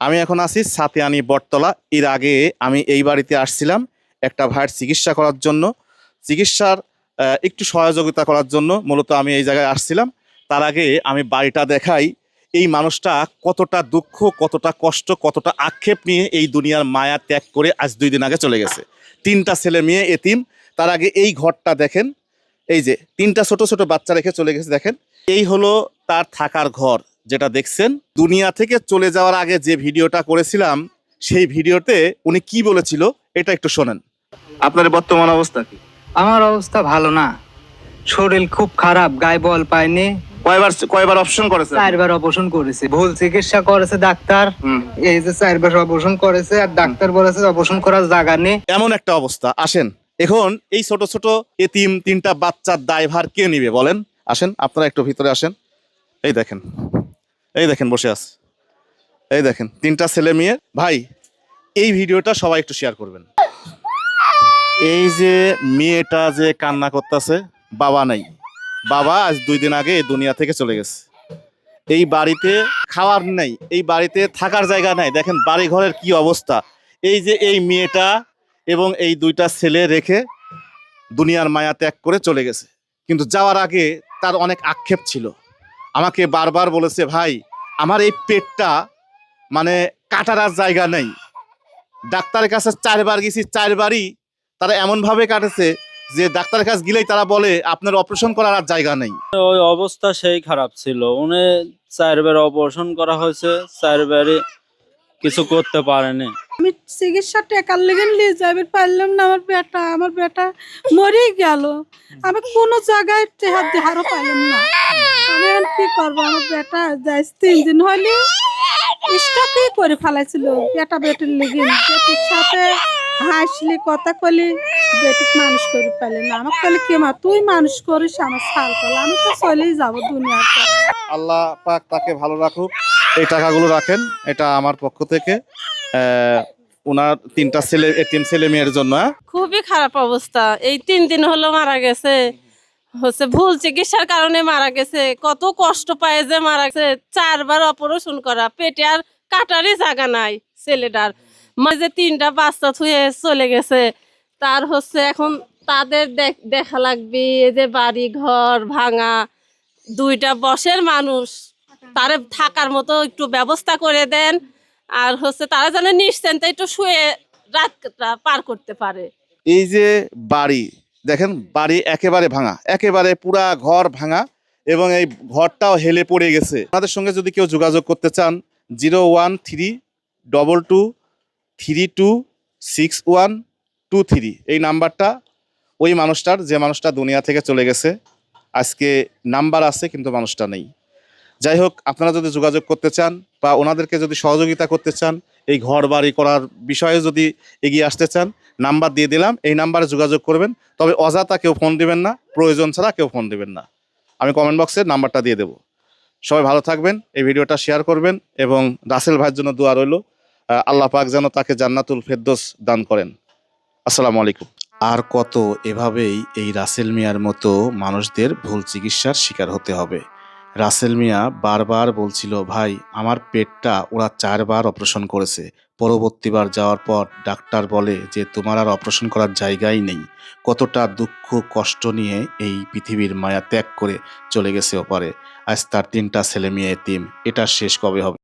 আমি এখন আছি সাতিয়ানি বটতলা। এর আগে আমি এই বাড়িতে আসছিলাম একটা ভাইয়ের চিকিৎসা করার জন্য। চিকিৎসার একটু সহযোগিতা করার জন্য মূলত আমি এই জায়গায় আসছিলাম। তার আগে আমি বাড়িটা দেখাই। এই মানুষটা কতটা দুঃখ, কতটা কষ্ট, কতটা আক্ষেপ নিয়ে এই দুনিয়ার মায়া ত্যাগ করে আজ দুই দিন আগে চলে গেছে। তিনটা ছেলে মেয়ে এতিম। তার আগে এই ঘরটা দেখেন। এই যে তিনটা ছোট ছোট বাচ্চা রেখে চলে গেছে, দেখেন। এই হলো তার থাকার ঘর। যেটা দেখছেন দুনিয়া থেকে চলে যাওয়ার আগে যে ভিডিওটা করেছিলাম সেই ভিডিওতে উনি কি বলেছিল এটা একটু শোনেন। আপনার বর্তমান অবস্থা কি? আমার অবস্থা ভালো না। শরীর খুব খারাপ গায়ে বল পায়নি কয়বার কয়বার অপশন করেছে চারবার অপারেশন করেছে। ভুল চিকিৎসা করেছে ডাক্তার। এই যে চারবার অপারেশন করেছে আর ডাক্তার বলেছে অপারেশন করার জায়গা নেই। এমন একটা অবস্থা আসেন। এখন এই ছোট ছোট এতিম তিনটা বাচ্চার দায়ভার কে নিবে বলেন? আসেন আপনারা একটু ভিতরে আসেন। এই দেখেন। এই দেখেন, বসে আছে। এই দেখেন, তিনটা ছেলে মেয়ে। ভাই, এই ভিডিওটা সবাই একটু শেয়ার করবেন। এই যে মেয়েটা যে কান্না করতেছে, বাবা নাই। বাবা আজ দুই দিন আগে এই দুনিয়া থেকে চলে গেছে। এই বাড়িতে খাওয়ার নাই, এই বাড়িতে থাকার জায়গা নাই। দেখেন বাড়ি ঘরের কি অবস্থা। এই যে এই মেয়েটা এবং এই দুইটা ছেলে রেখে দুনিয়ার মায়া ত্যাগ করে চলে গেছে। কিন্তু যাওয়ার আগে তার অনেক আক্ষেপ ছিল। আমাকে বারবার বলেছে, ভাই, আমার এই পেটটা মানে কাটার আর জায়গা নেই। ডাক্তারের কাছে চারবার গেছি, চারবারই তারা এমনভাবে কাটেছে যে ডাক্তারের কাছে গেলেই তারা বলে, আপনার অপারেশন করার আর জায়গা নেই। ওই অবস্থা সেই খারাপ ছিল। উনি চারবার অপারেশন করা হয়েছে, চারবারই কিছু করতে পারেনি। আমি চিকিৎসা টেকার লেগে নিয়ে যাবে পারলাম না, আমার বেটা আমার বেটা মরে গেল। আমি কোনো জায়গায় টেহার দেহারও পাইলাম না। আমি এখন কি করব? আমার বেটা যাই, তিন দিন হলে স্টকই করে ফেলাইছিল। বেটা বেটির লেগে বেটির সাথে হাসলি, কথা কলি বেটিক মানুষ করে পেলে না। আমার কলে কে মা, তুই মানুষ করিস, আমার সাল কল আমি তো চলেই যাব দুনিয়াতে। আল্লাহ পাক তাকে ভালো রাখুক। এই টাকাগুলো রাখেন, এটা আমার পক্ষ থেকে। ওনার তিনটা ছেলে তিন ছেলে মেয়ের জন্য হ্যাঁ? খুবই খারাপ অবস্থা। এই তিন দিন হলো মারা গেছে। হচ্ছে ভুল চিকিৎসার কারণে মারা গেছে। কত কষ্ট পায় যে মারা গেছে। চারবার অপারেশন করা। পেটে আর কাটারই জায়গা নাই ছেলেটার। মাঝে তিনটা বাচ্চা থুয়ে চলে গেছে। তার হচ্ছে এখন তাদের দেখ- লাগবে। যে বাড়ি, ঘর ভাঙা, দুইটা বসের মানুষ। তারে থাকার মতো একটু ব্যবস্থা করে দেন। আর হচ্ছে তারা যেন নিশ্চিন্তে একটু শুয়ে রাতটা পার করতে পারে। এই যে বাড়ি, দেখেন বাড়ি একেবারে ভাঙা, একেবারে পুরা ঘর ভাঙা এবং এই ঘরটাও হেলে পড়ে গেছে। আপনাদের সঙ্গে যদি কেউ যোগাযোগ করতে চান, zero one three double two three two six one two three এই নাম্বারটা, ওই মানুষটার, যে মানুষটা দুনিয়া থেকে চলে গেছে, আজকে নাম্বার আছে কিন্তু মানুষটা নেই। যাই হোক আপনারা যদি যোগাযোগ করতে চান বা ওনাদেরকে যদি সহযোগিতা করতে চান, এই ঘর বাড়ি করার বিষয়ে যদি এগিয়ে আসতে চান, নাম্বার দিয়ে দিলাম, এই নাম্বারে যোগাযোগ করবেন। তবে অযথা কেউ ফোন দিবেন না, প্রয়োজন ছাড়া কেউ ফোন দিবেন না। আমি কমেন্ট বক্সে নাম্বারটা দিয়ে দেবো। সবাই ভালো থাকবেন, এই ভিডিওটা শেয়ার করবেন এবং রাসেল ভাইয়ের জন্য দোয়া রইল আল্লাহ পাক যেন তাকে জান্নাতুল ফেরদোস দান করেন। আসসালামু আলাইকুম। আর কত এভাবেই এই রাসেল মিয়ার মতো মানুষদের ভুল চিকিৎসার শিকার হতে হবে। রাসেল মিয়া বারবার বলছিল, ভাই, আমার পেটটা ওরা চারবার অপারেশন করেছে। পরবর্তীবার যাওয়ার পর ডাক্তার বলে যে তোমার আর অপারেশন করার জায়গাই নেই। কতটা দুঃখ, কষ্ট নিয়ে এই পৃথিবীর মায়া ত্যাগ করে চলে গেছে ওপারে। আজ তার তিনটা ছেলে মেয়ে এতিম। এটা শেষ কবে হবে?